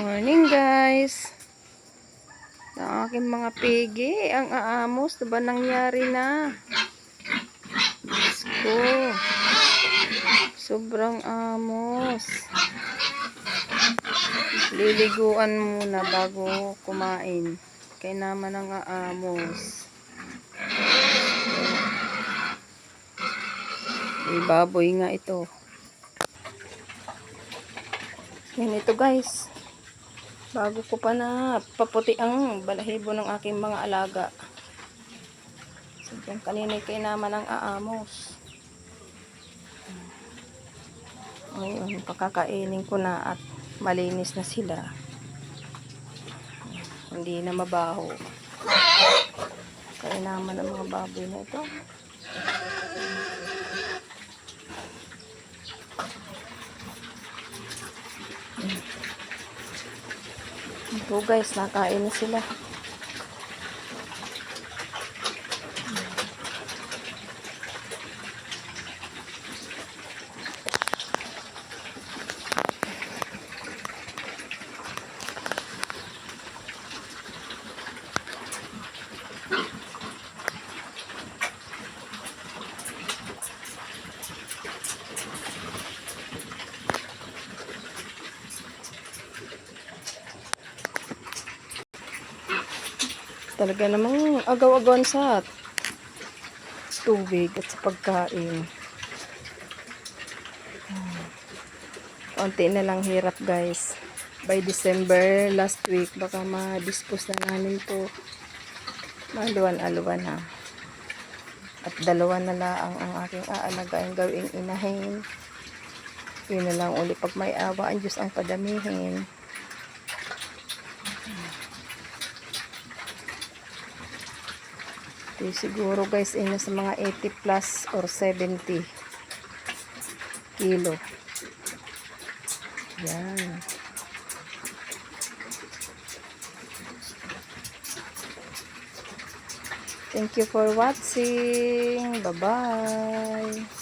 morning guys. Ang aking mga pigi, ang aamos, diba nangyari na? Ko. Sobrang amos. Liliguan muna bago kumain. Kaya naman ang aamos. May baboy nga ito. Yan ito guys. Bago ko pa na paputi ang balahibo ng aking mga alaga. Sadyang kanina kay naman ang aamos. Ngayon, pakakainin ko na at malinis na sila. Hindi na mabaho. Kaya naman ang mga baboy na ito. Ito guys, nakain na sila. Talaga namang agaw-agawan sa tubig at sa pagkain. Hmm. Konti na lang hirap guys. By December last week, baka ma-dispose na namin to. Maluwan-aluwan na. At dalawa na lang ang aking aalagain gawing inahin. Yun na lang uli pag may awa ang Diyos ang padamihin. Okay, siguro guys, ay nasa mga 80 plus or 70 kilo. Yan. Thank you for watching. Bye-bye.